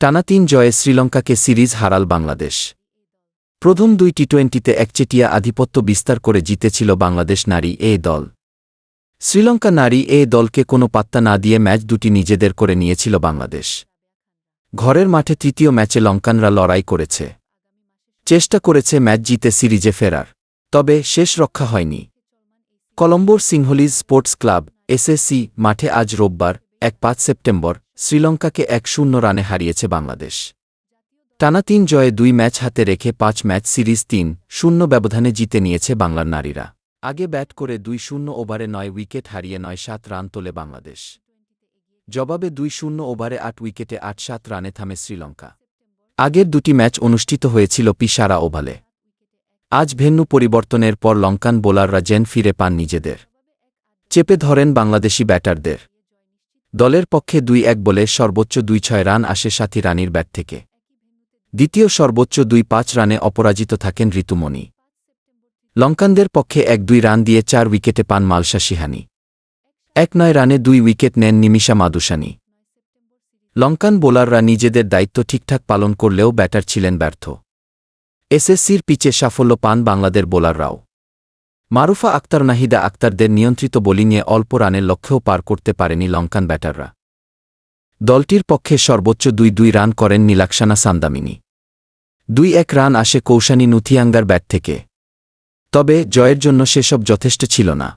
টানা তিন জয়ে শ্রীলঙ্কাকে সিরিজ হারাল বাংলাদেশ। প্রথম দুই টি টোয়েন্টিতে একচেটিয়া আধিপত্য বিস্তার করে জিতেছিল বাংলাদেশ নারী এ দল। শ্রীলঙ্কা নারী এ দলকে কোনো পাত্তা না দিয়ে ম্যাচ দুটি নিজেদের করে নিয়েছিল বাংলাদেশ। ঘরের মাঠে তৃতীয় ম্যাচে লঙ্কানরা লড়াই করেছে। চেষ্টা করেছে ম্যাচ জিতে সিরিজে ফেরার, তবে শেষ রক্ষা হয়নি। কলম্বোর সিংহলিজ স্পোর্টস ক্লাব, এসএসসি, মাঠে আজ রোববার এক পাঁচ সেপ্টেম্বর, শ্রীলঙ্কাকে এক শূন্য রানে হারিয়েছে বাংলাদেশ। টানা তিন জয়ে দুই ম্যাচ হাতে রেখে পাঁচ ম্যাচ সিরিজ তিন, শূন্য ব্যবধানে জিতে নিয়েছে বাংলার নারীরা। আগে ব্যাট করে দুই শূন্য ওভারে নয় উইকেট হারিয়ে নয় সাত রান তোলে বাংলাদেশ। জবাবে দুই শূন্য ওভারে আট উইকেটে আট সাত রানে থামে শ্রীলঙ্কা। আগের দুটি ম্যাচ অনুষ্ঠিত হয়েছিল পিসারা ওভালে। আজ ভেন্যু পরিবর্তনের পর লঙ্কান বোলাররা জেন ফিরে পান নিজেদের। চেপে ধরেন বাংলাদেশি ব্যাটারদের। দলের পক্ষে দুই এক বলে সর্বোচ্চ দুই ছয় রান আসে সাথী রানীর ব্যাট থেকে। দ্বিতীয় সর্বোচ্চ দুই পাঁচ রানে অপরাজিত থাকেন ঋতুমণি। লঙ্কানদের পক্ষে এক দুই রান দিয়ে চার উইকেটে পান মালসা সিহানি এক নয় রানে দুই উইকেট নেন নিমিষা মাদুসানি লঙ্কান বোলাররা নিজেদের দায়িত্ব ঠিকঠাক পালন করলেও ব্যাটার ছিলেন ব্যর্থ। এসএসসির পিচে সাফল্য পান বাংলাদের বোলাররাও। মারুফা আক্তার নাহিদা আক্তারদের নিয়ন্ত্রিত বোলিংয়ে অল্প রানের লক্ষ্যেও পার করতে পারেনি লঙ্কান ব্যাটাররা। দলটির পক্ষে সর্বোচ্চ দুই দুই রান করেন নীলাক্ষানা সান্দামিনী। দুই এক রান আসে কৌশানী নুথিয়াঙ্গার ব্যাট থেকে। তবে জয়ের জন্য সেসব যথেষ্ট ছিল না।